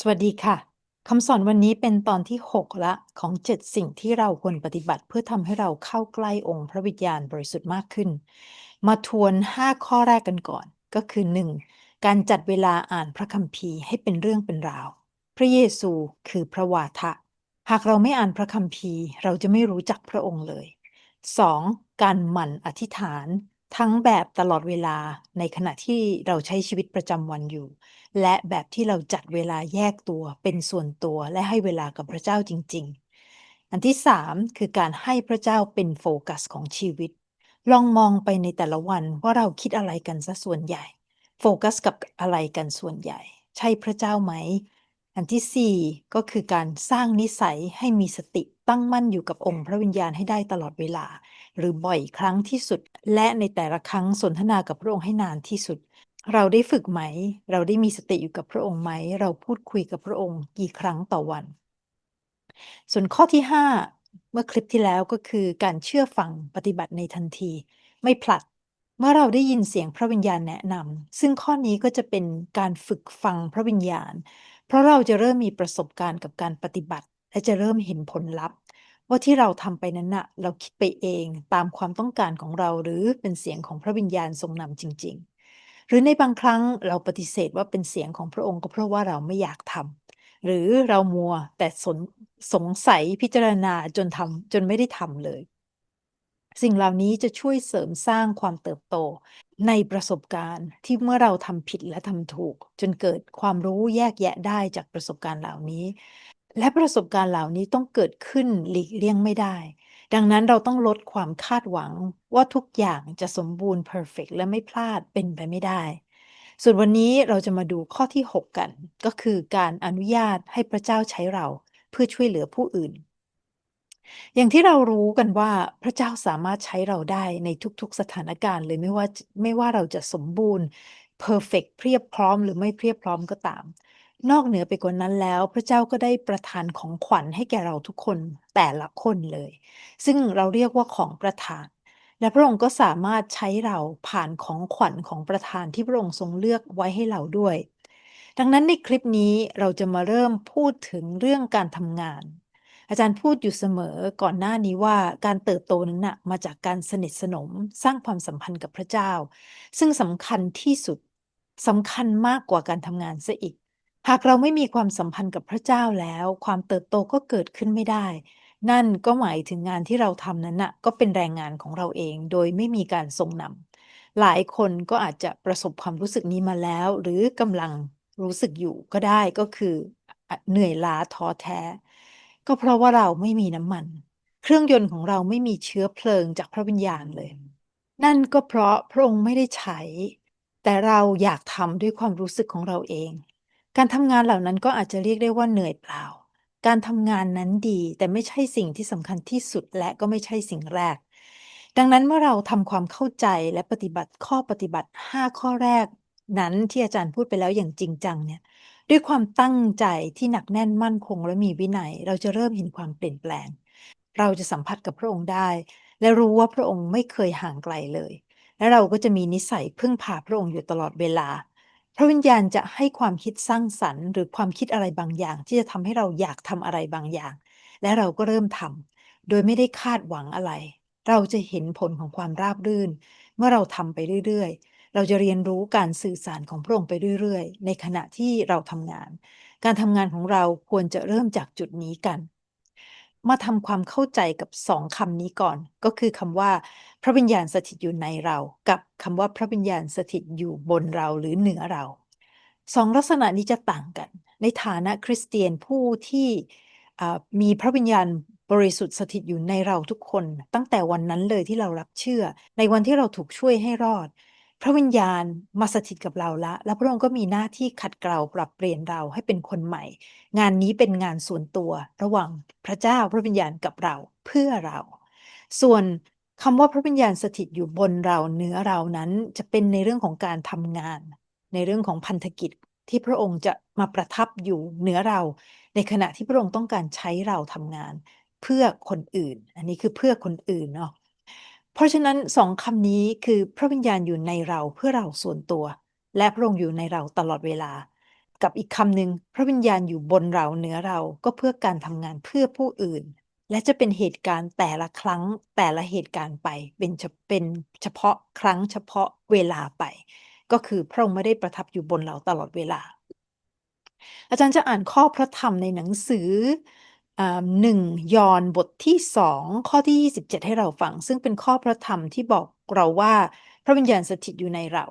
สวัสดีค่ะ คำสอนวันนี้เป็นตอนที่ 6 ละของ 7 สิ่งที่เราควรปฏิบัติเพื่อทำให้เราเข้าใกล้องค์พระวิญญาณบริสุทธิ์มากขึ้น มาทวน 5 ข้อแรกกันก่อน ก็คือ 1. การจัดเวลาอ่านพระคัมภีร์ให้เป็นเรื่องเป็นราว พระเยซูคือพระวาทะ หากเราไม่อ่านพระคัมภีร์ เราจะไม่รู้จักพระองค์เลย 2. การหมั่นอธิษฐาน ทั้งแบบตลอดเวลาในขณะที่เราใช้ชีวิตประจำวันอยู่ และแบบที่เราจัดเวลาแยกตัวเป็นส่วนตัวและให้เวลากับพระเจ้าจริง ๆ อันที่3คือการให้พระเจ้าเป็นโฟกัสของชีวิต ลองมองไปในแต่ละวันว่าเราคิดอะไรกันซะส่วนใหญ่ โฟกัสกับอะไรกันส่วนใหญ่ ใช่พระเจ้าไหม อันที่4ก็คือการสร้างนิสัยให้มีสติตั้งมั่นอยู่กับองค์พระวิญญาณให้ได้ตลอดเวลา หรือบ่อยครั้งที่สุด และในแต่ละครั้งสนทนากับพระองค์ให้นานที่สุด เราได้ฝึกไหม เราได้มีสติอยู่กับพระองค์ไหม เราพูดคุยกับพระองค์กี่ครั้งต่อวัน ส่วนข้อที่ 5 เมื่อคลิปที่แล้วก็คือการเชื่อฟังปฏิบัติในทันที ไม่ผลัด เมื่อเราได้ยินเสียงพระวิญญาณแนะนำซึ่งข้อนี้ก็จะเป็นการฝึกฟังพระวิญญาณ เพราะเราจะเริ่มมีประสบการณ์กับการปฏิบัติ และจะเริ่มเห็นผลลัพธ์ ว่าที่เราทำไปนั้นนะเราคิดไปเองตามความต้องการของเราหรือเป็นเสียงของพระวิญญาณทรงนำจริง ๆ หรือในบางครั้งเราปฏิเสธว่าเป็นเสียงของพระองค์ก็เพราะว่าเราไม่อยากทำหรือเรามัวแต่สนสงสัยพิจารณาจนทำจนไม่ได้ทำเลย สิ่งเหล่านี้จะช่วยเสริมสร้างความเติบโต ในประสบการณ์ที่เมื่อเราทำผิดและทำถูก จนเกิดความรู้แยกแยะได้จากประสบการณ์เหล่านี้ และประสบการณ์เหล่านี้ต้องเกิดขึ้นหลีกเลี่ยงไม่ได้ ดังนั้นเราต้องลดความคาดหวังว่าทุกอย่างจะสมบูรณ์เพอร์เฟกและไม่พลาดเป็นไปไม่ได้ ส่วนวันนี้เราจะมาดูข้อที่ 6 กัน ก็คือการอนุญาตให้พระเจ้าใช้เราเพื่อช่วยเหลือผู้อื่น อย่างที่เรารู้กันว่าพระเจ้าสามารถใช้เราได้ในทุกๆสถานการณ์เลยไม่ว่าไม่ว่าเราจะสมบูรณ์เพอร์เฟกเพียบพร้อมหรือไม่เพียบพร้อมก็ตาม นอกเหนือไปกว่านั้นแล้ว พระเจ้าก็ได้ประทานของขวัญให้แก่เราทุกคนแต่ละคนเลย ซึ่งเราเรียกว่าของประทาน และพระองค์ก็สามารถใช้เราผ่านของขวัญของประทานที่พระองค์ทรงเลือกไว้ให้เราด้วย ดังนั้นในคลิปนี้เราจะมาเริ่มพูดถึงเรื่องการทำงาน อาจารย์พูดอยู่เสมอก่อนหน้านี้ว่าการเติบโตนั้นนะมาจากการสนิทสนมสร้างความสัมพันธ์กับพระเจ้า ซึ่งสำคัญที่สุดสำคัญมากกว่าการทำงานซะอีก หากเราไม่มีความสัมพันธ์กับพระเจ้าแล้ว ความเติบโตก็เกิดขึ้นไม่ได้ นั่นก็หมายถึงงานที่เราทำนั้นนะก็เป็นแรงงานของเราเอง โดยไม่มีการทรงนำหลายคนก็อาจจะประสบความรู้สึกนี้มาแล้ว หรือกำลังรู้สึกอยู่ก็ได้ก็คือเหนื่อยล้าท้อแท้ ก็เพราะว่าเราไม่มีน้ำมัน เครื่องยนต์ของเราไม่มีเชื้อเพลิงจากพระวิญญาณเลย นั่นก็เพราะพระองค์ไม่ได้ใช้ แต่เราอยากทำด้วยความรู้สึกของเราเอง การทำงานเหล่านั้นก็อาจจะเรียกได้ว่าเหนื่อยเปล่า การทำงานนั้นดี แต่ไม่ใช่สิ่งที่สำคัญที่สุดและก็ไม่ใช่สิ่งแรก ดังนั้นเมื่อเราทำความเข้าใจและปฏิบัติข้อปฏิบัติ 5 ข้อแรก นั้นที่อาจารย์พูดไปแล้วอย่างจริงจังเนี่ย ด้วยความตั้งใจที่หนักแน่นมั่นคงและมีวินัย เราจะเริ่มเห็นความเปลี่ยนแปลง เราจะสัมผัสกับพระองค์ได้ และรู้ว่าพระองค์ไม่เคยห่างไกลเลย และเราก็จะมีนิสัยพึ่งพาพระองค์อยู่ตลอดเวลา พระวิญญาณจะให้ความคิดสร้างสรรค์ หรือความคิดอะไรบางอย่าง ที่จะทำให้เราอยากทำอะไรบางอย่าง และเราก็เริ่มทำโดยไม่ได้คาดหวังอะไร เราจะเห็นผลของความราบรื่น เมื่อเราทำไปเรื่อยๆ เราจะเรียนรู้การสื่อสารของพระองค์ไปเรื่อยๆ ในขณะที่เราทำงาน การทำงานของเราควรจะเริ่มจากจุดนี้กัน มาทำความเข้าใจกับสองคำนี้ก่อน ก็คือคำว่า พระวิญญาณสถิตอยู่ในเรา กับคำว่าพระวิญญาณสถิตอยู่บนเราหรือเหนือเราสองลักษณะนี้จะต่างกัน ในฐานะคริสเตียนผู้ที่มีพระวิญญาณบริสุทธิ์สถิตอยู่ในเราทุกคน ตั้งแต่วันนั้นเลยที่เรารับเชื่อ ในวันที่เราถูกช่วยให้รอด พระวิญญาณมาสถิตกับเราละ แล้วพระองค์ก็มีหน้าที่ขัดเกลาปรับเปลี่ยนเราให้เป็นคนใหม่ งานนี้เป็นงานส่วนตัวระหว่างพระเจ้าพระวิญญาณกับเราเพื่อเรา ส่วนคำว่าพระวิญญาณสถิตอยู่บนเราเหนือเรานั้นจะเป็นในเรื่องของการทำงาน ในเรื่องของพันธกิจที่พระองค์จะมาประทับอยู่เหนือเรา ในขณะที่พระองค์ต้องการใช้เราทำงานเพื่อคนอื่น อันนี้คือเพื่อคนอื่นเนาะ เพราะฉะนั้นสองคำนี้คือพระวิญญาณอยู่ในเราเพื่อเราส่วนตัว และพระองค์อยู่ในเราตลอดเวลา กับอีกคำหนึ่งพระวิญญาณอยู่บนเราเหนือเราก็เพื่อการทำงานเพื่อผู้อื่น และจะเป็นเหตุการณ์แต่ละครั้งแต่ละเหตุการณ์ไปเป็นเฉเป็นเฉพาะครั้งเฉพาะเวลาไป ก็คือพระองค์ไม่ได้ประทับอยู่บนเราตลอดเวลา อาจารย์จะอ่านข้อพระธรรมในหนังสือ หนึ่งยอห์นบทที่สองข้อที่ 27 ให้เราฟัง ซึ่งเป็นข้อพระธรรมที่บอกเราว่าพระวิญญาณสถิตอยู่ในเรา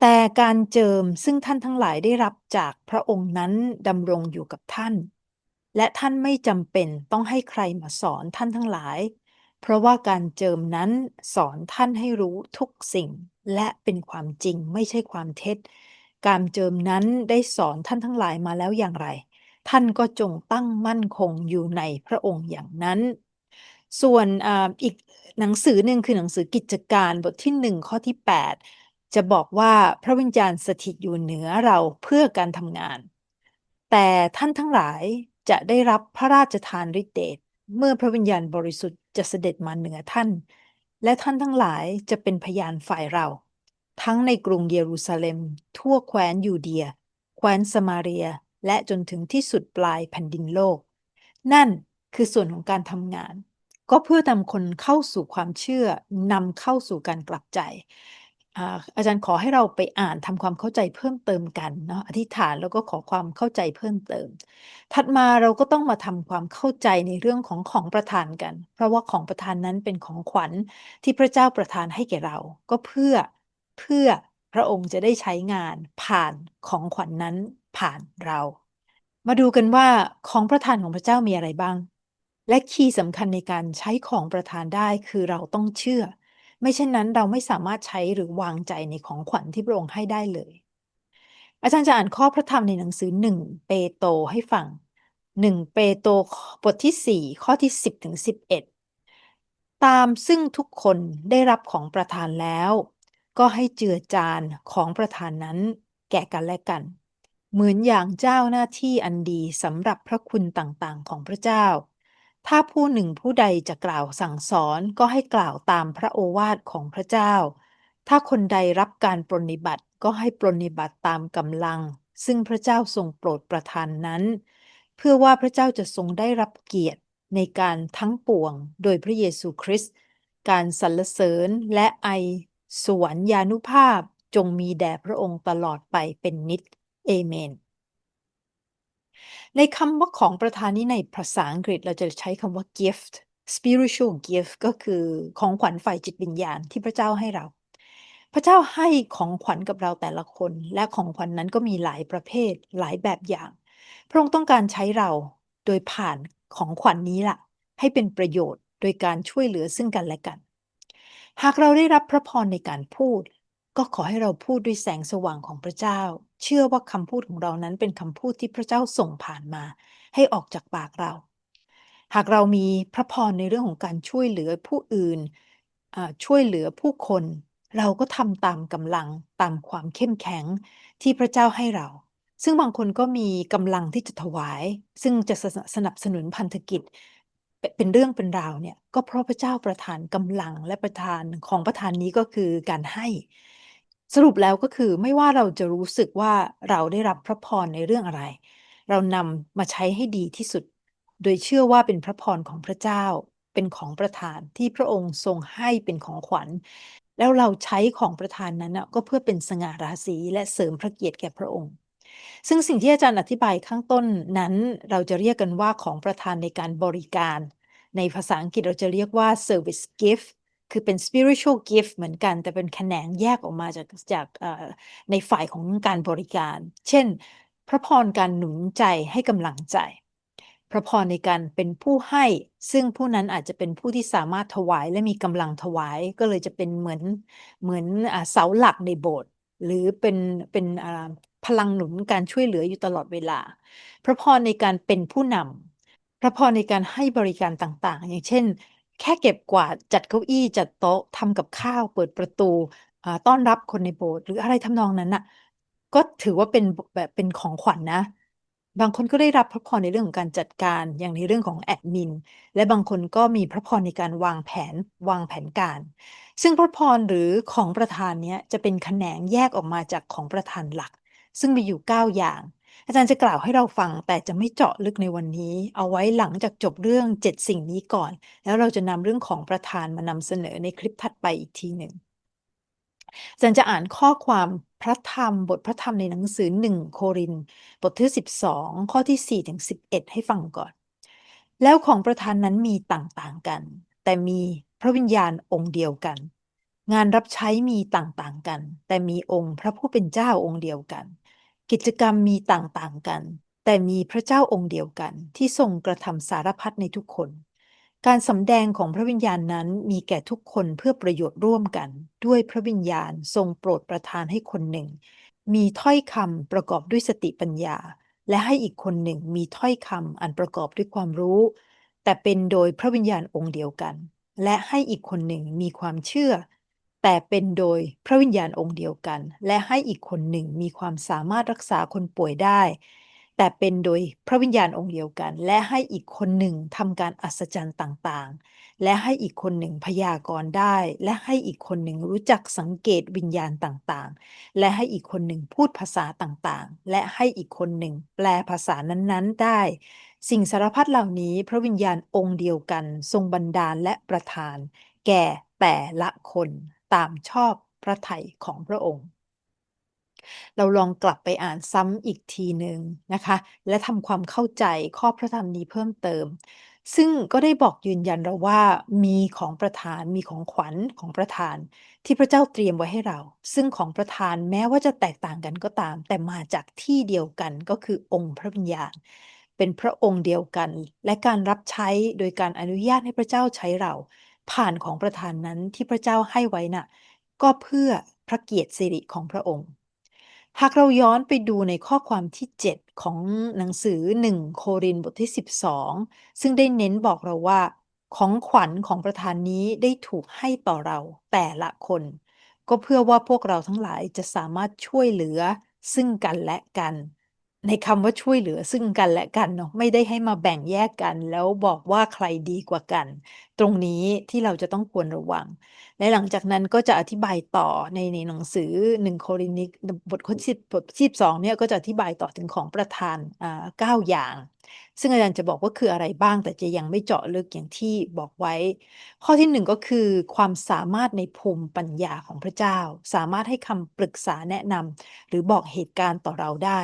แต่การเจิมซึ่งท่านทั้งหลายได้รับจากพระองค์นั้นดำรงอยู่กับท่าน และท่านไม่จำเป็นต้องให้ใครมาสอนท่านทั้งหลาย เพราะว่าการเจิมนั้นสอนท่านให้รู้ทุกสิ่ง และเป็นความจริงไม่ใช่ความเท็จ การเจิมนั้นได้สอนท่านทั้งหลายมาแล้วอย่างไร ท่านก็จงตั้งมั่นคงอยู่ในพระองค์อย่างนั้น ส่วนออีกหนังสือหนึ่งคือหนังสือกิจการบทที่หนึ่งข้อที่ 8 จะบอกว่าพระวิญญาณสถิตอยู่เหนือเราเพื่อการทำงาน แต่ท่านทั้งหลายจะได้รับพระราชทานฤทธิเดชเมื่อพระวิญญาณบริสุทธิ์จะเสด็จมาเหนือท่าน และท่านทั้งหลายจะเป็นพยานฝ่ายเรา ทั้งในกรุงเยรูซาเล็ม ทั่วแคว้นยูเดีย แคว้นสมาเรีย และจนถึงที่สุดปลายแผ่นดินโลก นั่นคือส่วนของการทำงาน ก็เพื่อนำคนเข้าสู่ความเชื่อนำเข้าสู่การกลับใจอาจารย์ขอให้เราไปอ่านทำความเข้าใจเพิ่มเติมกันเนาะอธิษฐานแล้วก็ขอความเข้าใจเพิ่มเติม ถัดมาเราก็ต้องมาทำความเข้าใจในเรื่องของของประทานกัน เพราะว่าของประทานนั้นเป็นของขวัญที่พระเจ้าประทานให้แก่เรา ก็เพื่อเพื่อพระองค์จะได้ใช้งานผ่านของขวัญนนั้น ผ่านเรา มาดูกันว่าของประทานของพระเจ้ามีอะไรบ้าง และคีย์สำคัญในการใช้ของประทานได้คือเราต้องเชื่อ ไม่เช่นนั้นเราไม่สามารถใช้หรือวางใจในของขวัญที่พระองค์ให้ได้เลย อาจารย์จะอ่านข้อพระธรรมในหนังสือหนึ่งเปโตให้ฟังหนึ่งเปโตรบทที่สี่ข้อที่สิบถึงสิบเอ็ดตามซึ่งทุกคนได้รับของประทานแล้ว ก็ให้เจือจานของประทานนั้นแก่กันและกัน เหมือนอย่างเจ้าหน้าที่อันดีสำหรับพระคุณต่างๆ ของพระเจ้า ถ้าผู้หนึ่งผู้ใดจะกล่าวสั่งสอนก็ให้กล่าวตามพระโอวาทของพระเจ้า ถ้าคนใดรับการปรนิบัติก็ให้ปรนิบัติตามกำลัง ซึ่งพระเจ้าทรงโปรดประทานนั้น เพื่อว่าพระเจ้าจะทรงได้รับเกียรติในการทั้งปวง โดยพระเยซูคริสต์การสรรเสริญและไอสวรรยานุภาพจงมีแด่พระองค์ตลอดไปเป็นนิจ เอเมน ในคำว่าของประทานนี้ในภาษาอังกฤษเราจะใช้คำว่า gift spiritual gift ก็คือของขวัญฝ่ายจิตวิญญาณที่พระเจ้าให้เรา พระเจ้าให้ของขวัญกับเราแต่ละคน และของขวัญนนั้นก็มีหลายประเภทหลายแบบอย่าง พระองค์ต้องการใช้เราโดยผ่านของขวัญนนี้ล่ะ ให้เป็นประโยชน์โดยการช่วยเหลือซึ่งกันและกัน หากเราได้รับพระพรในการพูด ก็ขอให้เราพูดด้วยแสงสว่างของพระเจ้า เชื่อว่าคำพูดของเรานั้นเป็นคำพูดที่พระเจ้าส่งผ่านมา ให้ออกจากปากเรา หากเรามีพระพรในเรื่องของการช่วยเหลือผู้อื่นช่วยเหลือผู้คน เราก็ทำตามกำลังตามความเข้มแข็งที่พระเจ้าให้เรา ซึ่งบางคนก็มีกำลังที่จะถวาย ซึ่งจะสนับสนุนพันธกิจเป็นเรื่องเป็นราวเนี่ยก็เพราะพระเจ้าประทานกำลังและประทานของประทานนี้ก็คือการให้ สรุปแล้วก็คือไม่ว่าเราจะรู้สึกว่าเราได้รับพระพรในเรื่องอะไร เรานำมาใช้ให้ดีที่สุด โดยเชื่อว่าเป็นพระพรของพระเจ้า เป็นของประทานที่พระองค์ทรงให้เป็นของขวัญ แล้วเราใช้ของประทานนั้นก็เพื่อเป็นสง่าราศีและเสริมพระเกียรติแก่พระองค์ ซึ่งสิ่งที่อาจารย์อธิบายข้างต้นนั้นเราจะเรียกกันว่าของประทานในการบริการ ในภาษาอังกฤษเราจะเรียกว่า service gift คือเป็น spiritual gift เหมือนกัน แต่เป็นแขนงแยกออกมาจากจากในฝ่ายของการบริการ เช่น พระพรการหนุนใจให้กำลังใจ พระพรในการเป็นผู้ให้ ซึ่งผู้นั้นอาจจะเป็นผู้ที่สามารถถวายและมีกำลังถวาย ก็เลยจะเป็นเหมือนเหมือนเสาหลักในโบสถ์หรือเป็นเป็นพลังหนุนการช่วยเหลืออยู่ตลอดเวลา พระพรในการเป็นผู้นำพระพรในการให้บริการต่างๆ อย่างเช่น แค่เก็บกวาดจัดเก้าอี้ จัดโต๊ะทำกับข้าว เปิดประตูต้อนรับคนในโบสถ์หรืออะไรทำนองนั้นน่ะ ก็ถือว่าเป็นแบบเป็นของขวัญนนะ บางคนก็ได้รับพระพรในเรื่องของการจัดการอย่างในเรื่องของแอดมิน และบางคนก็มีพระพรในการวางแผนวางแผนการ ซึ่งพระพรหรือของประธานเนี้ยจะเป็นแขนงแยกออกมาจากของประธานหลัก ซึ่งมีอยู่ 9 อย่าง อาจารย์จะกล่าวให้เราฟังแต่จะไม่เจาะลึกในวันนี้ เอาไว้หลังจากจบเรื่อง7สิ่งนี้ก่อน แล้วเราจะนำเรื่องของประธานมานำเสนอในคลิปถัดไปอีกทีหนึ่งอาจารย์จะอ่านข้อความพระธรรมบทพระธรรมในหนังสือ1โครินบทที่12 ข้อที่ 4 ถึง 11 ให้ฟังก่อน แล้วของประธานนั้นมีต่างๆกัน แต่มีพระวิญญาณองค์เดียวกัน งานรับใช้มีต่างๆกัน แต่มีองค์พระผู้เป็นเจ้าองค์เดียวกัน กิจกรรมมีต่างๆกัน แต่มีพระเจ้าองค์เดียวกันที่ทรงกระทำสารพัดในทุกคน การสำแดงของพระวิญญาณนั้นมีแก่ทุกคนเพื่อประโยชน์ร่วมกัน ด้วยพระวิญญาณทรงโปรดประทานให้คนหนึ่ง มีถ้อยคำประกอบด้วยสติปัญญา และให้อีกคนหนึ่งมีถ้อยคำอันประกอบด้วยความรู้ แต่เป็นโดยพระวิญญาณองค์เดียวกัน และให้อีกคนหนึ่งมีความเชื่อ แต่เป็นโดยพระวิญญาณองค์เดียวกัน และให้อีกคนหนึ่งมีความสามารถรักษาคนป่วยได้ แต่เป็นโดยพระวิญญาณองค์เดียวกัน และให้อีกคนหนึ่งทำการอัศจรรย์ต่างๆ และให้อีกคนหนึ่งพยากรณ์ได้ และให้อีกคนหนึ่งรู้จักสังเกตวิญญาณต่างๆ และให้อีกคนหนึ่งพูดภาษาต่างๆ และให้อีกคนหนึ่งแปลภาษานั้นๆ ได้ สิ่งสารพัดเหล่านี้พระวิญญาณองค์เดียวกัน ทรงบันดาลและประทาน แก่แต่ละคน ตามชอบพระทัยของพระองค์ เราลองกลับไปอ่านซ้ำอีกทีหนึ่งนะคะ และทำความเข้าใจข้อพระธรรมนี้เพิ่มเติม ซึ่งก็ได้บอกยืนยันเราว่ามีของประทานมีของขวัญของประทาน ที่พระเจ้าเตรียมไว้ให้เรา ซึ่งของประทานแม้ว่าจะแตกต่างกันก็ตาม แต่มาจากที่เดียวกันก็คือองค์พระวิญญาณเป็นพระองค์เดียวกัน และการรับใช้โดยการอนุญาตให้พระเจ้าใช้เรา ผ่านของประทานนั้นที่พระเจ้าให้ไว้น่ะก็เพื่อพระเกียรติสิริของพระองค์ หากเราย้อนไปดูในข้อความที่ 7 ของหนังสือ 1 โครินบทที่ 12 ซึ่งได้เน้นบอกเราว่า ของขวัญของประธานนี้ได้ถูกให้ต่อเราแต่ละคน ก็เพื่อว่าพวกเราทั้งหลายจะสามารถช่วยเหลือซึ่งกันและกัน ในคำว่าช่วยเหลือซึ่งกันและกันเนาะ ไม่ได้ให้มาแบ่งแยกกัน แล้วบอกว่าใครดีกว่ากัน ตรงนี้ที่เราจะต้องควรระวัง และหลังจากนั้นก็จะอธิบายต่อใน ในหนังสือ 1 โครินธ์ บทข้อสิบบทที่12เนี่ย ก็จะอธิบายต่อถึงของประธาน อ่า 9 อย่าง ซึ่งอาจารย์จะบอกว่าคืออะไรบ้าง แต่จะยังไม่เจาะลึกอย่างที่บอกไว้ ข้อที่1ก็คือ ความสามารถในภูมิปัญญาของพระเจ้า สามารถให้คำปรึกษาแนะนำหรือบอกเหตุการณ์ต่อเราได้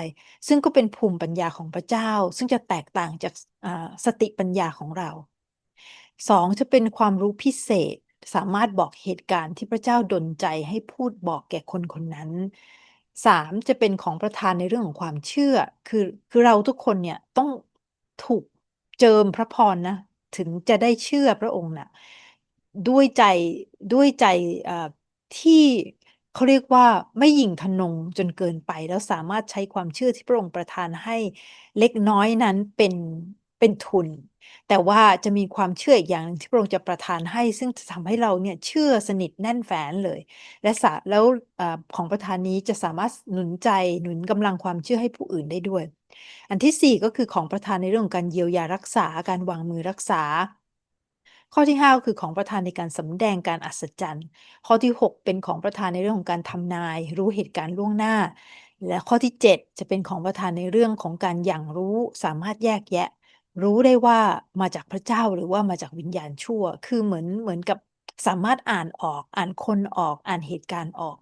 ซึ่งก็เป็นภูมิปัญญาของพระเจ้า ซึ่งจะแตกต่างจากสติปัญญาของเรา2จะเป็นความรู้พิเศษสามารถบอกเหตุการณ์ที่พระเจ้าดลใจให้พูดบอกแก่คนคนนั้น 3 จะเป็นของประทานในเรื่องของความเชื่อ คือคือเราทุกคนเนี่ยต้อง ถูกเจิมพระพรนะ ถึงจะได้เชื่อพระองค์น่ะด้วยใจด้วยใจที่เขาเรียกว่าไม่หยิ่งทะนงจนเกินไป แล้วสามารถใช้ความเชื่อที่พระองค์ประทานให้เล็กน้อยนั้นเป็นเป็นทุน แต่ว่าจะมีความเชื่ออีกอย่างหนึ่งที่พระองค์จะประทานให้ ซึ่งจะทำให้เราเนี่ยเชื่อสนิทแน่นแฟ้นเลย และสาแล้วอของประทานนี้จะสามารถหนุนใจหนุนกำลังความเชื่อให้ผู้อื่นได้ด้วย อันที่ 4 ก็คือของประทานในเรื่องของการเยียวยารักษาการวางมือรักษา ข้อที่5ก็คือของประทานในการสำแดงการอัศจรรย์ ข้อที่ 6 เป็นของประทานในเรื่องของการทำนาย รู้เหตุการณ์ล่วงหน้า และข้อที่ 7 จะเป็นของประทานในเรื่องของการหยั่งรู้สามารถแยกแยะ รู้ได้ว่ามาจากพระเจ้าหรือว่ามาจากวิญญาณชั่ว คือเหมือนเหมือนกับสามารถอ่านออก อ่านคนออก อ่านเหตุการณ์ออก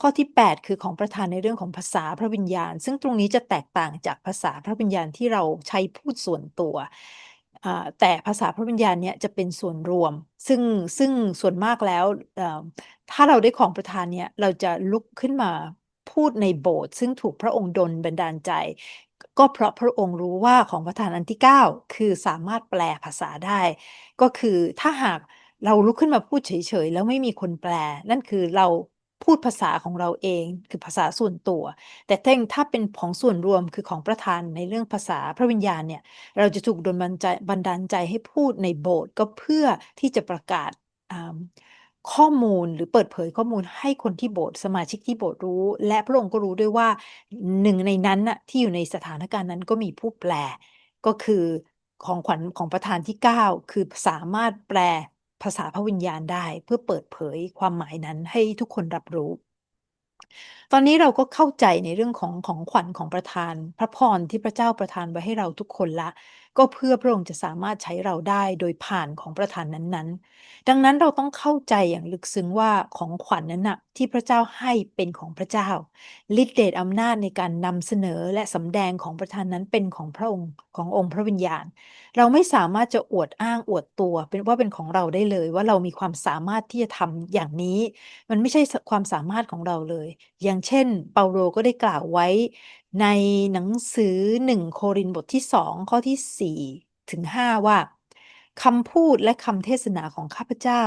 ข้อที่ 8 คือของประทานในเรื่องของภาษาพระวิญญาณ ซึ่งตรงนี้จะแตกต่างจากภาษาพระวิญญาณที่เราใช้พูดส่วนตัว แต่ภาษาพระวิญญาณเนี่ยจะเป็นส่วนรวม ซึ่งซึ่งส่วนมากแล้ว ถ้าเราได้ของประทานเนี่ยเราจะลุกขึ้นมาพูดในโบสถ์ซึ่งถูกพระองค์ดลบันดาลใจ ก็เพราะพระองค์รู้ว่าของประทานอันที่ 9 คือสามารถแปลภาษาได้ ก็คือถ้าหากเราลุกขึ้นมาพูดเฉยๆ แล้วไม่มีคนแปล นั่นคือเรา พูดภาษาของเราเองคือภาษาส่วนตัว แต่ถ้าถ้าเป็นของส่วนรวมคือของประทานในเรื่องภาษาพระวิญญาณเนี่ย เราจะถูกดลบันใจบันดาลใจให้พูดในโบสถ์ก็เพื่อที่จะประกาศข้อมูลหรือเปิดเผยข้อมูลให้คนที่โบสถ์สมาชิกที่โบสถ์รู้ และพระองค์ก็รู้ด้วยว่าหนึ่งในนั้นน่ะที่อยู่ในสถานการณ์นั้นก็มีผู้แปลก็คือของขวัญของประทานที่ 9 คือสามารถแปล ภาษาพระวิญญาณได้เพื่อเปิดเผยความหมายนั้นให้ทุกคนรับรู้ ตอนนี้เราก็เข้าใจในเรื่องของของขวัญของประธาน พระพรที่พระเจ้าประทานไว้ให้เราทุกคนละ ก็เพื่อพระองค์จะสามารถใช้เราได้โดยผ่านของประทานนั้นๆ ดังนั้นเราต้องเข้าใจอย่างลึกซึ้งว่าของขวัญนั้นนะที่พระเจ้าให้เป็นของพระเจ้าฤทธิเดชอำนาจในการนำเสนอและสำแดงของประทานนั้นเป็นของพระองค์ขององค์พระวิญญาณ เราไม่สามารถจะอวดอ้างอวดตัว เป็นว่าเป็นของเราได้เลย ว่าเรามีความสามารถที่จะทำอย่างนี้ มันไม่ใช่ความสามารถของเราเลย อย่างเช่น เปาโลก็ได้กล่าวไว้ ในหนังสือหนึ่งโครินธ์บทที่สองข้อที่สี่ถึงห้าว่าคำพูดและคำเทศนาของข้าพเจ้า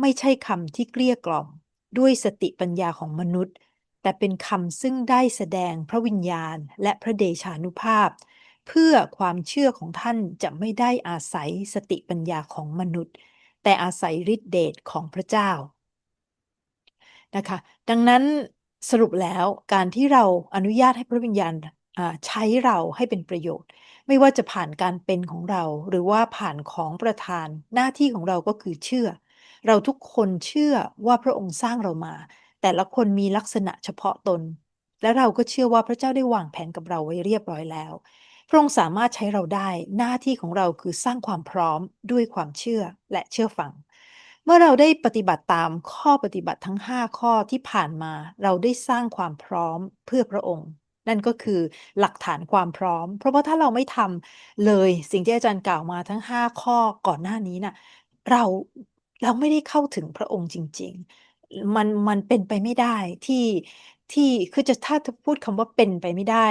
ไม่ใช่คำที่เกลี้ยกล่อม ด้วยสติปัญญาของมนุษย์ แต่เป็นคำซึ่งได้แสดงพระวิญญาณและพระเดชานุภาพ เพื่อความเชื่อของท่านจะไม่ได้อาศัยสติปัญญาของมนุษย์ แต่อาศัยฤทธิเดชของพระเจ้านะคะ ดังนั้น สรุปแล้วการที่เราอนุญาตให้พระวิญญาณใช้เราให้เป็นประโยชน์ ไม่ว่าจะผ่านการเป็นของเรา หรือว่าผ่านของประทานหน้าที่ของเราก็คือเชื่อ เราทุกคนเชื่อว่าพระองค์สร้างเรามา แต่ละคนมีลักษณะเฉพาะตน และเราก็เชื่อว่าพระเจ้าได้วางแผนกับเราไว้เรียบร้อยแล้ว พระองค์สามารถใช้เราได้หน้าที่ของเราคือสร้างความพร้อมด้วยความเชื่อและเชื่อฟัง เมื่อเราได้ปฏิบัติตามข้อปฏิบัติทั้ง 5 ข้อที่ผ่านมา เราได้สร้างความพร้อมเพื่อพระองค์ นั่นก็คือหลักฐานความพร้อม เพราะว่าถ้าเราไม่ทำเลยสิ่งที่อาจารย์กล่าวมาทั้ง 5 ข้อก่อนหน้านี้นะ่ะเราเราไม่ได้เข้าถึงพระองค์จริง ๆ มันมันเป็นไปไม่ได้ที่ที่คือจะถ้าพูดคำว่าเป็นไปไม่ได้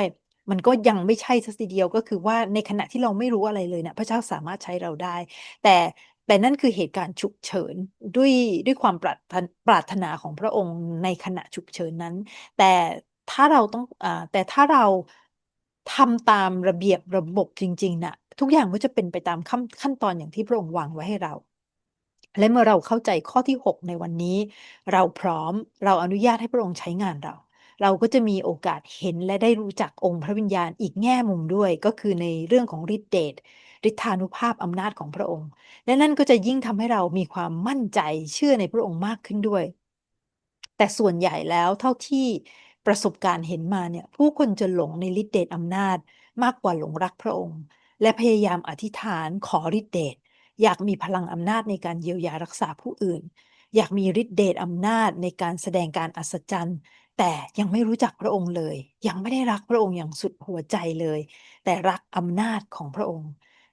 มันก็ยังไม่ใช่สักทีเดียวก็คือว่าในขณะที่เราไม่รู้อะไรเลยเนะี่ยพระเจ้าสามารถใช้เราได้ แต่ แต่นั่นคือเหตุการณ์ฉุกเฉินด้วยด้วยความปรารถปรารถนาของพระองค์ในขณะฉุกเฉินนั้น แต่ถ้าเราต้องอแต่ถ้าเราทำตามระเบียบระบบจริงๆนะ่ะทุกอย่างก็จะเป็นไปตามขั้นขั้นตอนอย่างที่พระองค์วางไว้ให้เรา และเมื่อเราเข้าใจข้อที่ 6 ในวันนี้ เราพร้อมเราอนุญาตให้พระองค์ใช้งานเรา เราก็จะมีโอกาสเห็นและได้รู้จักองค์พระวิญญาณอีกแง่มุมด้วย ก็คือในเรื่องของฤทธิเดชฤทธานุภาพอำนาจของพระองค์ และนั่นก็จะยิ่งทำให้เรามีความมั่นใจเชื่อในพระองค์มากขึ้นด้วย แต่ส่วนใหญ่แล้วเท่าที่ประสบการณ์เห็นมาเนี่ยผู้คนจะหลงในฤทธิเดชอำนาจ มากกว่าหลงรักพระองค์ และพยายามอธิษฐานขอฤทธิเดชอยากมีพลังอำนาจในการเยียวยารักษาผู้อื่น อยากมีฤทธิเดชอำนาจในการแสดงการอัศจรรย์ แต่ยังไม่รู้จักพระองค์เลย ยังไม่ได้รักพระองค์อย่างสุดหัวใจเลย แต่รักอำนาจของพระองค์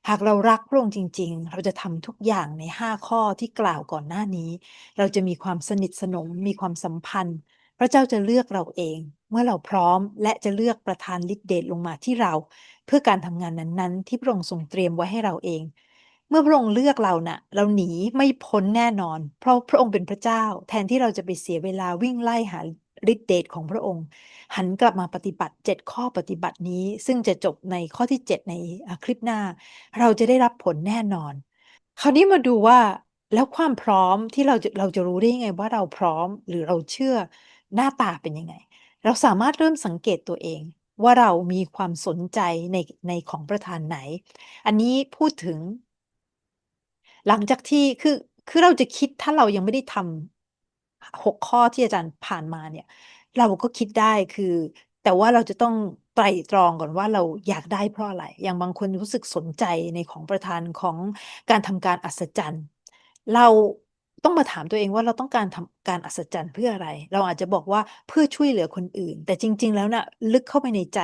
หากเรารักพระองค์จริง ๆ เราจะทำทุกอย่างใน5ข้อที่กล่าวก่อนหน้านี้ เราจะมีความสนิทสนมมีความสัมพันธ์ พระเจ้าจะเลือกเราเอง เมื่อเราพร้อมและจะเลือกประทานฤทธิเดชลงมาที่เรา เพื่อการทำงานนั้นๆ ที่พระองค์ทรงเตรียมไว้ให้เราเองเมื่อพระองค์เลือกเรานะ่ะ เราหนีไม่พ้นแน่นอน เพราะพระองค์เป็นพระเจ้า แทนที่เราจะไปเสียเวลาวิ่งไล่หา ฤทธิเดชของพระองค์ หันกลับมาปฏิบัติ 7 ข้อปฏิบัตินี้ ซึ่งจะจบในข้อที่ 7 ในคลิปหน้า เราจะได้รับผลแน่นอน คราวนี้มาดูว่าแล้วความพร้อมที่เราจะเราจะรู้ได้ยังไงว่าเราพร้อมหรือเราเชื่อหน้าตาเป็นยังไง เราสามารถเริ่มสังเกตตัวเอง ว่าเรามีความสนใจในในของประธานไหน อันนี้พูดถึง หลังจากที่คือคือเราจะคิดถ้าเรายังไม่ได้ทำ หกข้อที่อาจารย์ผ่านมาเนี่ย เราก็คิดได้คือ แต่ว่าเราจะต้องไตร่ตรองก่อนว่าเราอยากได้เพราะอะไร อย่างบางคนรู้สึกสนใจในของประธานของการทำการอัศจรรย์ เรา ต้องมาถามตัวเองว่าเราต้องการทำการอัศจรรย์เพื่ออะไร เราอาจจะบอกว่าเพื่อช่วยเหลือคนอื่น แต่จริง ๆ แล้วนะ่ะลึกเข้าไปในใจ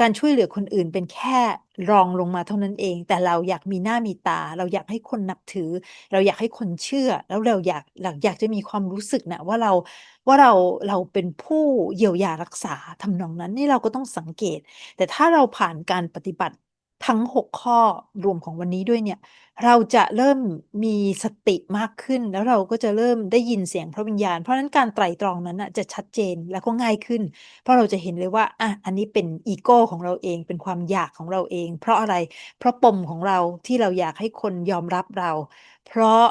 การช่วยเหลือคนอื่นเป็นแค่รองลงมาเท่านั้นเอง แต่เราอยากมีหน้ามีตา เราอยากให้คนนับถือ เราอยากให้คนเชื่อ แล้วเราอยากเราอยากจะมีความรู้สึกนะว่าเราว่าเราเราเป็นผู้เยียวยารักษาทำนองนั้นนี่เราก็ต้องสังเกต แต่ถ้าเราผ่านการปฏิบัติ ทั้ง 6 ข้อรวมของวันนี้ด้วยเนี่ย เราจะเริ่มมีสติมากขึ้น แล้วเราก็จะเริ่มได้ยินเสียงพระวิญญาณ เพราะนั้นการไตร่ตรองนั้นจะชัดเจนและก็ง่ายขึ้น เพราะเราจะเห็นเลยว่าอะอันนี้เป็นอีโก้ของเราเองเป็นความอยากของเราเอง เพราะอะไรเพราะปมของเราที่เราอยากให้คนยอมรับเรา เพราะ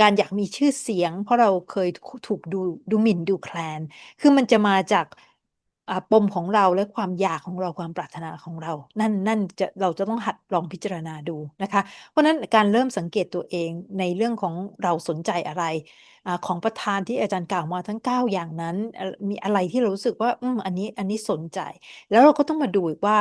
การอยากมีชื่อเสียง เพราะเราเคยถูกดูดูหมิ่นดูแคลน คือมันจะมาจาก ปมของเราและความอยากของเราความปรารถนาของเรา นั่นนั่นจะเราจะต้องหัดลองพิจารณาดูนะคะ เพราะนั้นการเริ่มสังเกตตัวเองในเรื่องของเราสนใจอะไรอของประธานที่อาจารย์กล่าวมาทั้ง 9 อย่างนั้น มีอะไรที่เรารู้สึกว่าอืมอันนี้อันนี้สนใจ แล้วเราก็ต้องมาดูอีกว่า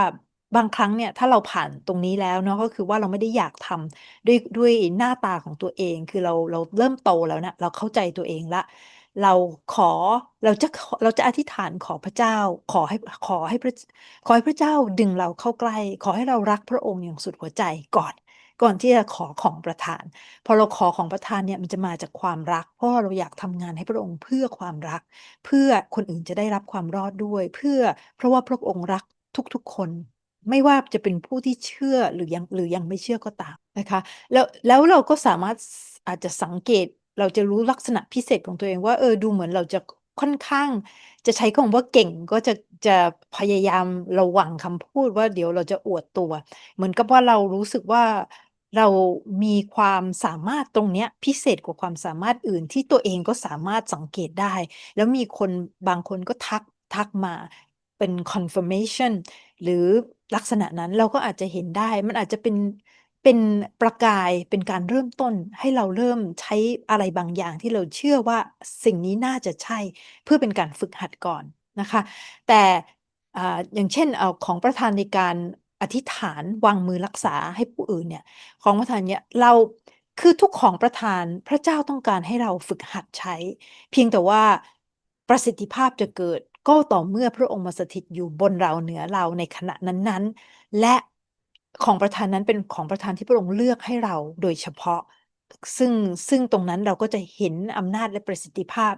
บางครั้งเนี่ยถ้าเราผ่านตรงนี้แล้วเนาะก็คือว่าเราไม่ได้อยากทำด้วยด้วยหน้าตาของตัวเอง คือเราเราเริ่มโตแล้วนะเราเข้าใจตัวเองละ เราขอเราจะเราจะอธิษฐานขอพระเจ้า ขอให้ขอให้พระขอให้พระเจ้าดึงเราเข้าใกล้ ขอให้เรารักพระองค์อย่างสุดหัวใจก่อน ก่อนที่จะขอของประทาน พอเราขอของประทานเนี่ยมันจะมาจากความรัก เพราะเราอยากทำงานให้พระองค์เพื่อความรัก เพื่อคนอื่นจะได้รับความรอดด้วย เพื่อเพราะว่าพระองค์รักทุกๆคนไม่ว่าจะเป็นผู้ที่เชื่อหรือยังหรือยังไม่เชื่อก็ตามนะคะ แล้วแล้วเราก็สามารถอาจจะสังเกต เราจะรู้ลักษณะพิเศษของตัวเองว่าเออดูเหมือนเราจะค่อนข้าง จะใช้คำว่าเก่งก็จะจะพยายามระวังคำพูดว่าเดี๋ยวเราจะอวดตัว เหมือนกับว่าเรารู้สึกว่าเรามีความสามารถตรงเนี้ยพิเศษกว่าความสามารถอื่นที่ตัวเองก็สามารถสังเกตได้ แล้วมีคนบางคนก็ทักทักมาเป็น confirmation หรือลักษณะนั้นเราก็อาจจะเห็นได้ มันอาจจะเป็น เป็นประกายเป็นการเริ่มต้นให้เราเริ่มใช้อะไรบางอย่างที่เราเชื่อว่าสิ่งนี้น่าจะใช่เพื่อเป็นการฝึกหัดก่อนนะคะ แต่อย่างเช่นเอาของประธานในการอธิษฐานวางมือรักษาให้ผู้อื่นเนี่ยของประธานเนี่ยเราคือทุกของประทานพระเจ้าต้องการให้เราฝึกหัดใช้ เพียงแต่ว่าประสิทธิภาพจะเกิดก็ต่อเมื่อพระองค์มาสถิตอยู่บนเราเหนือเราในขณะนั้นๆ และ ของประทานนั้นเป็นของประทานที่พระองค์เลือกให้เราโดยเฉพาะ ซึ่งซึ่งตรงนั้นเราก็จะเห็นอำนาจและประสิทธิภาพ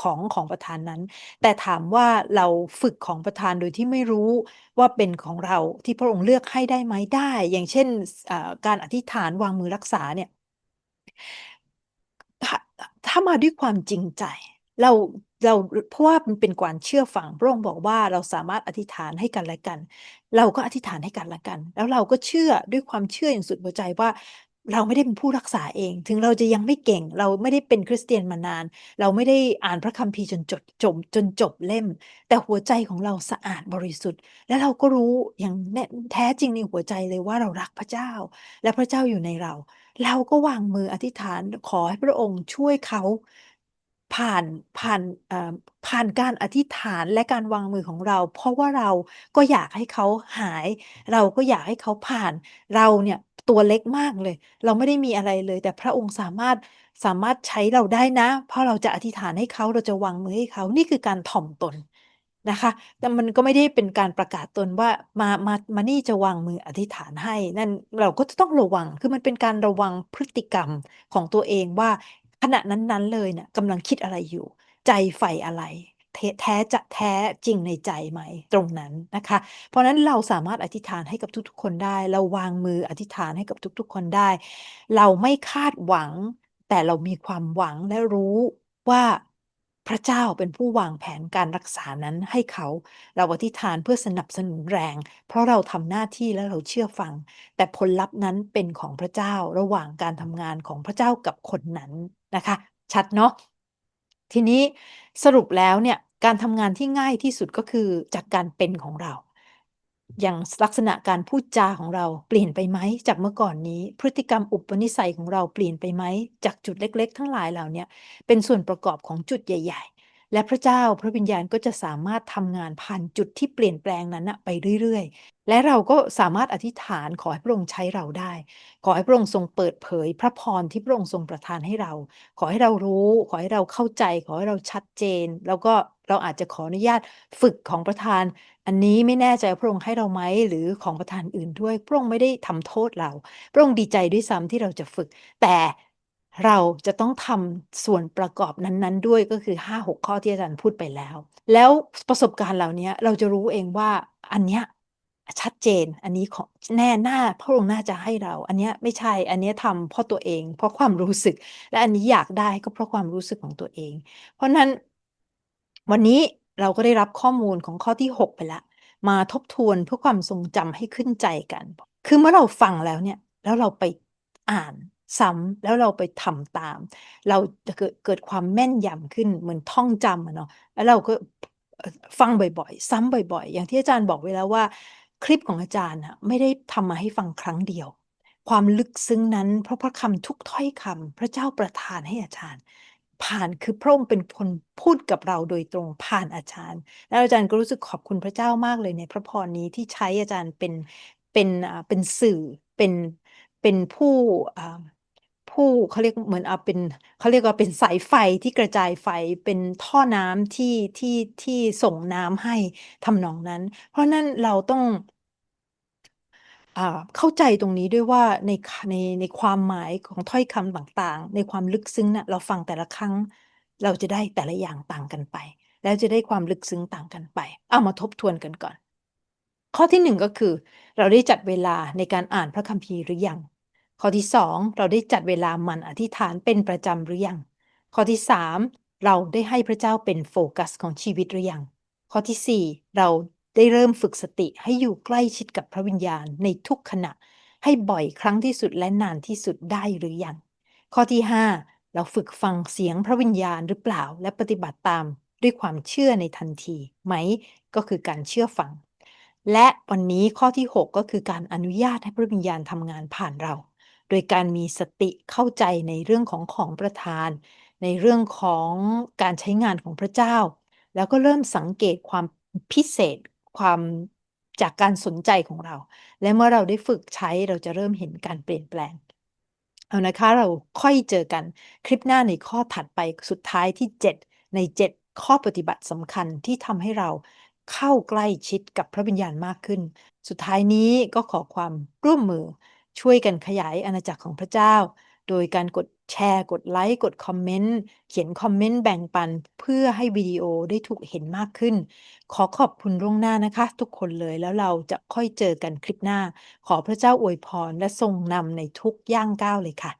ของของประทานนั้น แต่ถามว่าเราฝึกของประทานโดยที่ไม่รู้ว่าเป็นของเราที่พระองค์เลือกให้ได้ไหม?ได้ อย่างเช่นการอธิษฐานวางมือรักษาเนี่ยถถ้ามาด้วยความจริงใจ เรา เราเพราะว่ามันเป็นการเชื่อฟังพระองค์บอกว่าเราสามารถอธิษฐานให้กันและกัน เราก็อธิษฐานให้กันและกัน แล้วเราก็เชื่อด้วยความเชื่ออย่างสุดหัวใจว่าเราไม่ได้เป็นผู้รักษาเอง ถึงเราจะยังไม่เก่ง เราไม่ได้เป็นคริสเตียนมานาน เราไม่ได้อ่านพระคัมภีร์จนจดจมจนจบเล่ม แต่หัวใจของเราสะอาดบริสุทธิ์ และเราก็รู้อย่างแท้จริงในหัวใจเลยว่าเรารักพระเจ้า และพระเจ้าอยู่ในเรา เราก็วางมืออธิษฐานขอให้พระองค์ช่วยเขา ผ่านผ่านผ่านการอธิษฐานและการวางมือของเรา เพราะว่าเราก็อยากให้เขาหาย เราก็อยากให้เขาผ่านเราเนี่ยตัวเล็กมากเลย เราไม่ได้มีอะไรเลย แต่พระองค์สามารถสามารถใช้เราได้นะ เพราะเราจะอธิษฐานให้เขาเราจะวางมือให้เขานี่คือการถ่อมตนนะคะแต่มันก็ไม่ได้เป็นการประกาศตนว่ามามามานี่จะวางมืออธิษฐานให้ นั่นเราก็จะต้องระวังคือมันเป็นการระวังพฤติกรรมของตัวเองว่า ขณะนั้นๆเลยเนี่ยกำลังคิดอะไรอยู่ ใจใฝ่อะไรเทแท้จะแท้จริงในใจไหม?ตรงนั้นนะคะ เพราะนั้นเราสามารถอธิษฐานให้กับทุกๆ คนได้ เราวางมืออธิษฐานให้กับทุกๆ คนได้ เราไม่คาดหวัง แต่เรามีความหวังและรู้ว่า พระเจ้าเป็นผู้วางแผนการรักษานั้นให้เขา เราอธิษฐานเพื่อสนับสนุนแรง เพราะเราทำหน้าที่และเราเชื่อฟัง แต่ผลลัพธ์นั้นเป็นของพระเจ้าระหว่างการทำงานของพระเจ้ากับคนนั้นนะคะ ชัดเนาะทีนี้สรุปแล้วเนี่ยการทำงานที่ง่ายที่สุดก็คือจากการเป็นของเรา อย่างลักษณะการพูดจาของเราเปลี่ยนไปไหมจากเมื่อก่อนนี้?พฤติกรรมอุปนิสัยของเราเปลี่ยนไปไหม?จากจุดเล็ก ๆ ทั้งหลายเหล่านี้เป็นส่วนประกอบของจุดใหญ่ และพระเจ้าพระวิญญาณก็จะสามารถทำงานผ่านจุดที่เปลี่ยนแปลงนั้นไปเรื่อยๆ และเราก็สามารถอธิษฐานขอให้พระองค์ใช้เราได้ ขอให้พระองค์ทรงเปิดเผย พระพรที่พระองค์ทรงประทานให้เรา ขอให้เรารู้ ขอให้เราเข้าใจ ขอให้เราชัดเจน แล้วก็เราอาจจะขออนุญาตฝึกของประทาน อันนี้ไม่แน่ใจพระองค์ให้เราไหม?หรือของประทานอื่นด้วย พระองค์ไม่ได้ทำโทษเรา พระองค์ดีใจด้วยซ้ำที่เราจะฝึก แต่ เราจะต้องทำส่วนประกอบนั้นๆ ด้วยก็คือ 5-6 ข้อที่อาจารย์พูดไปแล้ว แล้วประสบการณ์เหล่านี้เราจะรู้เองว่าอันเนี้ยชัดเจนอันนี้ของแน่น่าพระองค์น่าจะให้เรา อันเนี้ยไม่ใช่อันเนี้ยทำเพราะตัวเอง เพราะความรู้สึก และอันนี้อยากได้ก็เพราะความรู้สึกของตัวเอง เพราะนั้นวันนี้เราก็ได้รับข้อมูลของข้อที่ 6 ไปแล้วมาทบทวนเพื่อความทรงจำให้ขึ้นใจกัน คือเมื่อเราฟังแล้วเนี่ย แล้วเราไปอ่าน ซ้ำแล้วเราไปทำตาม เราจะเกิดเกิดความแม่นยำขึ้นเหมือนท่องจำอะเนาะแล้วเราก็ฟังบ่อยๆ ซ้ำบ่อย ๆ อย่างที่อาจารย์บอกไว้แล้วว่า คลิปของอาจารย์น่ะไม่ได้ทำมาให้ฟังครั้งเดียว ความลึกซึ้งนั้น เพราะพระคำทุกถ้อยคำพระเจ้าประทานให้อาจารย์ ผ่านคือพระองค์เป็นคนพูดกับเราโดยตรงผ่านอาจารย์ แล้วอาจารย์ก็รู้สึกขอบคุณพระเจ้ามากเลยในพระพรนี้ที่ใช้อาจารย์เป็นเป็นอ่าเป็นสื่อเป็นเป็นผู้อ่า ผู้เขาเรียกเหมือนเอาเป็นเขาเรียกว่าเป็นสายไฟที่กระจายไฟเป็นท่อน้ำที่ที่ที่ส่งน้ำให้ทำนองนั้น เพราะนั่นเราต้องอเข้าใจตรงนี้ด้วยว่าในในในความหมายของถ้อยคำต่างๆ ในความลึกซึ้งน่ะเราฟังแต่ละครั้ง เราจะได้แต่ละอย่างต่างกันไป แล้วจะได้ความลึกซึ้งต่างกันไป เอามาทบทวนกันก่อน ข้อที่1ก็คือ เราได้จัดเวลาในการอ่านพระคัมภีร์หรือยัง? ข้อที่ 2 เราได้จัดเวลามันอธิษฐานเป็นประจำหรือยัง?ข้อที่ 3 เราได้ให้พระเจ้าเป็นโฟกัสของชีวิตหรือยัง?ข้อที่ 4 เราได้เริ่มฝึกสติให้อยู่ใกล้ชิดกับพระวิญญาณในทุกขณะ ให้บ่อยครั้งที่สุดและนานที่สุดได้หรือยัง?ข้อที่ 5 เราฝึกฟังเสียงพระวิญญาณหรือเปล่าและปฏิบัติตามด้วยความเชื่อในทันทีไหม?ก็คือการเชื่อฟัง และวันนี้ข้อที่ 6 ก็คือการอนุญาตให้พระวิญญาณทำงานผ่านเรา ดยการมีสติเข้าใจในเรื่องของของประทาน ในเรื่องของการใช้งานของพระเจ้า แล้วก็เริ่มสังเกตความพิเศษความจากการสนใจของเรา และเมื่อเราได้ฝึกใช้เราจะเริ่มเห็นการเปลี่ยนแปลง เอานะคะเราค่อยเจอกันคลิปหน้าในข้อถัดไปสุดท้ายที่ 7 ใน 7 ข้อปฏิบัติสำคัญที่ทำให้เราเข้าใกล้ชิดกับพระวิญญาณมากขึ้น สุดท้ายนี้ก็ขอความร่วมมือ ช่วยกันขยายอาณาจักรของพระเจ้า โดยการกดแชร์ กดไลค์ กดคอมเมนต์ เขียนคอมเมนต์แบ่งปัน เพื่อให้วิดีโอได้ถูกเห็นมากขึ้น ขอขอบคุณล่วงหน้านะคะ ทุกคนเลยแล้วเราจะค่อยเจอกันคลิปหน้า ขอพระเจ้าอวยพรและทรงนำในทุกย่างก้าวเลยค่ะ